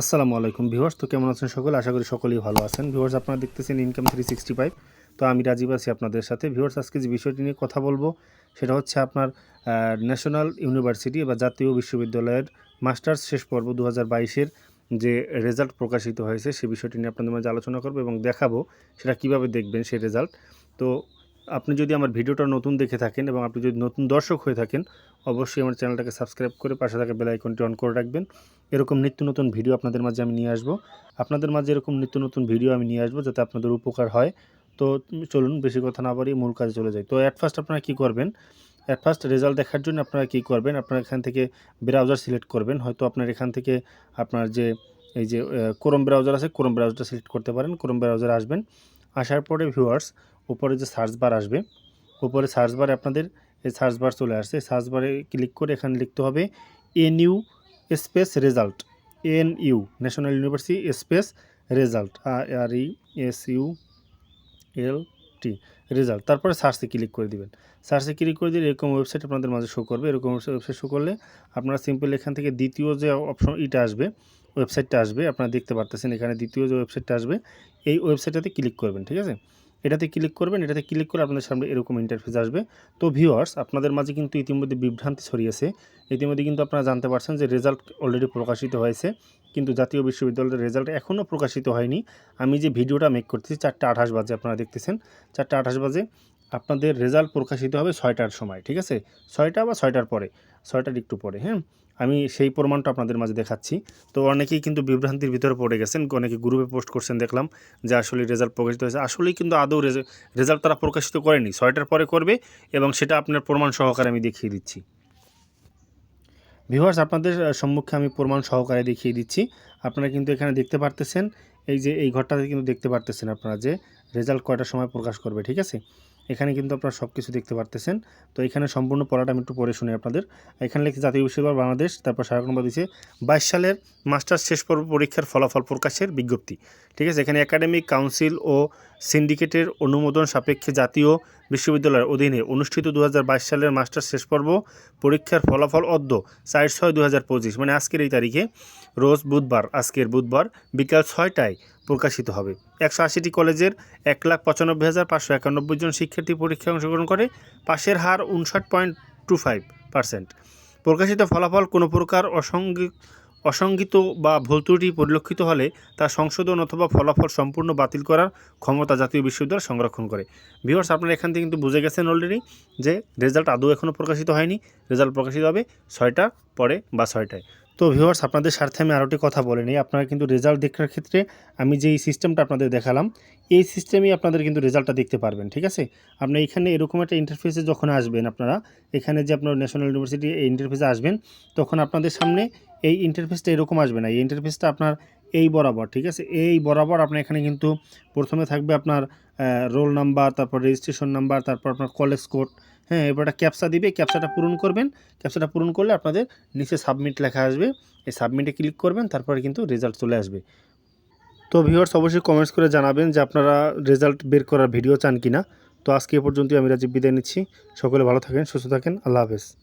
আসসালামু আলাইকুম ভিউয়ার্স, তো কেমন আছেন সকলে? আশা করি সকলেই ভালো আছেন। ভিউয়ার্স, আপনারা দেখতেছেন ইনকাম থ্রি সিক্সটি ফাইভ তো আমি রাজীব আছি আপনাদের সাথে। ভিউয়ার্স, আজকে যে বিষয়টি নিয়ে কথা বলব, সেটা হচ্ছে আপনার ন্যাশনাল ইউনিভার্সিটি বা জাতীয় বিশ্ববিদ্যালয়ের মাস্টার্স শেষ পর্ব দু হাজার বাইশের যে রেজাল্ট প্রকাশিত হয়েছে, সে বিষয়টি নিয়ে আপনাদের মাঝে আলোচনা করব এবং দেখাবো সেটা কীভাবে দেখবেন সেই রেজাল্ট। তো আপনি যদি আমার ভিডিওটা নতুন দেখে থাকেন এবং আপনি যদি নতুন দর্শক হয়ে থাকেন, অবশ্যই আমার চ্যানেলটাকে সাবস্ক্রাইব করে পাশে থাকা বেল আইকনটি অন করে রাখবেন। এরকম নিত্য নতুন ভিডিও আপনাদের মাঝে আমি নিয়ে আসব। আপনাদের মাঝে এরকম নিত্য নতুন ভিডিও আমি নিয়ে আসব যাতে আপনাদের উপকার হয়। তো চলুন, বেশি কথা না বাড়িয়ে মূল কাজে চলে যাই। তো অ্যাট ফার্স্ট আপনারা কী করবেন? অ্যাট ফার্স্ট রেজাল্ট দেখার জন্য আপনারা কী করবেন? আপনারা এখান থেকে ব্রাউজার সিলেক্ট করবেন। হয়তো আপনার এখান থেকে আপনার যে, এই যে ক্রোম ব্রাউজার আছে ক্রোম ব্রাউজারটা সিলেক্ট করতে পারেন। ক্রোম ব্রাউজার আসবেন। আসার পরে ভিউয়ার্স উপরে যে সার্চ বার আসবে, উপরে সার্চ বারে আপনাদের এই সার্চ বার চলে আসছে। সার্চ বারে ক্লিক করে এখানে লিখতে হবে N U space result. N U national university space result R E S U L T, result. তারপরে সার্চে ক্লিক করে দিবেন। সার্চে ক্লিক করে দিলে এরকম ওয়েবসাইট আপনাদের মাঝে শো করবে। এরকম ওয়েবসাইট শো করলে আপনারা সিম্পল এখান থেকে দ্বিতীয় যে অপশন ইটা আসবে, ওয়েবসাইটটা আসবে। আপনারা দেখতে পারতেছেন এখানে দ্বিতীয় যে ওয়েবসাইটটা আসবে, এই ওয়েবসাইটটাতে ক্লিক করবেন, ঠিক আছে? এটাতে ক্লিক করবেন, এটাতে ক্লিক করে আপনাদের সামনে এরকম ইন্টারফেস আসবে। তো ভিউয়ার্স আপনাদের মাঝে কিন্তু ইতিমধ্যে বিভ্রান্তি ছড়িয়েছে ইতিমধ্যে কিন্তু আপনারা জানতে পারছেন যে রেজাল্ট অলরেডি প্রকাশিত হয়েছে, কিন্তু জাতীয় বিশ্ববিদ্যালয়ের রেজাল্ট এখনও প্রকাশিত হয়নি। আমি যে ভিডিওটা মেক করতেছি, চারটে আঠাশ বাজে আপনারা দেখতেছেন। চারটে আঠাশ বাজে। আপনাদের রেজাল্ট প্রকাশিত হবে ছয়টার সময়, ঠিক আছে? ছয়টা বা ছয়টার পরে, ছয়টার একটু পরে হ্যাঁ? আমি সেই প্রমাণটা আপনাদের মাঝে দেখাচ্ছি। তো অনেকেই কিন্তু বিভ্রান্তির ভিতরে পড়ে গেছেন, অনেকে গ্রুপে পোস্ট করছেন, দেখলাম যে আসলে রেজাল্ট প্রকাশিত হয়েছে। আসলেই কিন্তু আদৌ রেজাল্ট তারা প্রকাশিত করেনি, ছয়টার পরে করবে এবং সেটা আপনার প্রমাণ সহকারে আমি দেখিয়ে দিচ্ছি। ভিউয়ার্স, আপনাদের সম্মুখে আমি প্রমাণ সহকারে দেখিয়ে দিচ্ছি। আপনারা কিন্তু এখানে দেখতে পারতেছেন, এই যে এই ঘরটাতে কিন্তু দেখতে পারতেছেন আপনারা যে রেজাল্ট কয়টার সময় প্রকাশ করবে, ঠিক আছে? এখানে কিন্তু আপনারা সব কিছু দেখতে পারতেছেন। তো এখানে সম্পূর্ণ পড়াটা আমি একটু পড়ে শুনি আপনাদের। এখানে লিখে জাতীয় বিশ্ববিদ্যালয় বাংলাদেশ, তারপর সারাক্ষণ দিচ্ছে বাইশ সালের মাস্টার্স শেষ পর্ব পরীক্ষার ফলাফল প্রকাশের বিজ্ঞপ্তি। ঠিক আছে, এখানে একাডেমিক কাউন্সিল ও সিন্ডিকেটের অনুমোদন সাপেক্ষে জাতীয় বিশ্ববিদ্যালয়ের অধীনে অনুষ্ঠিত দু হাজার বাইশ সালের মাস্টার্স শেষ পর্ব পরীক্ষার ফলাফল অদ্য চার ছয় দু মানে আজকের এই তারিখে রোজ বুধবার, আজকের বুধবার বিকাল ছয়টায় প্রকাশিত হবে। একশো আশিটি কলেজের এক লাখ পঁচানব্বই হাজার পাঁচশো একানব্বই জন শিক্ষার্থী পরীক্ষায় অংশগ্রহণ করে, পাশের হার উনষাট পয়েন্ট টু ফাইভ পার্সেন্ট। প্রকাশিত ফলাফল কোনো প্রকার অসঙ্গিক অসঙ্গিত বা ভুল ত্রুটি পরিলক্ষিত হলে তা সংশোধন অথবা ফলাফল সম্পূর্ণ বাতিল করার ক্ষমতা জাতীয় বিশ্ববিদ্যালয় সংরক্ষণ করে। ভিউয়ার্স আপনারা এখান থেকে কিন্তু বুঝে গেছেন অলরেডি যে রেজাল্ট আদৌ এখনও প্রকাশিত হয়নি। রেজাল্ট প্রকাশিত হবে ছয়টার পরে বা ছয়টায়। তো ভিউয়ার্স আপনাদের স্বার্থে আমি আরোটি কথা বলে নিই। আপনারা কিন্তু রেজাল্ট দেখার ক্ষেত্রে আমি যেই সিস্টেমটা আপনাদের দেখালাম, এই সিস্টেমেই আপনাদের কিন্তু রেজাল্টটা দেখতে পারবেন, ঠিক আছে? আপনি এখানে এরকম একটা ইন্টারফেসে যখন আসবেন আপনারা, এখানে যে আপনার ন্যাশনাল ইউনিভার্সিটি এই ইন্টারফেসে আসবেন, তখন আপনাদের সামনে এই ইন্টারফেসটা এরকম আসবে না। এই ইন্টারফেসটা আপনার এই বরাবর, ঠিক আছে? এই বরাবর আপনার এখানে কিন্তু প্রথমে থাকবে আপনার রোল নাম্বার, তারপর রেজিস্ট্রেশন নাম্বার, তারপর আপনার কলেজ কোড। হ্যাঁ এবার একটা ক্যাপসা দিবে, ক্যাপসাটা পূরণ করবেন। ক্যাপসাটা পূরণ করলে আপনাদের নিচে সাবমিট লেখা আসবে। এই সাবমিটে ক্লিক করবেন, তারপরে কিন্তু রেজাল্ট চলে আসবে। তো ভিউয়ার্স, অবশ্যই কমেন্টস করে জানাবেন যে আপনারা রেজাল্ট বের করার ভিডিও চান কি না তো আজকে এ পর্যন্তই, আমি রাজীব বিদায় নিচ্ছি। সকলে ভালো থাকেন, সুস্থ থাকেন, আল্লাহ হাফেজ।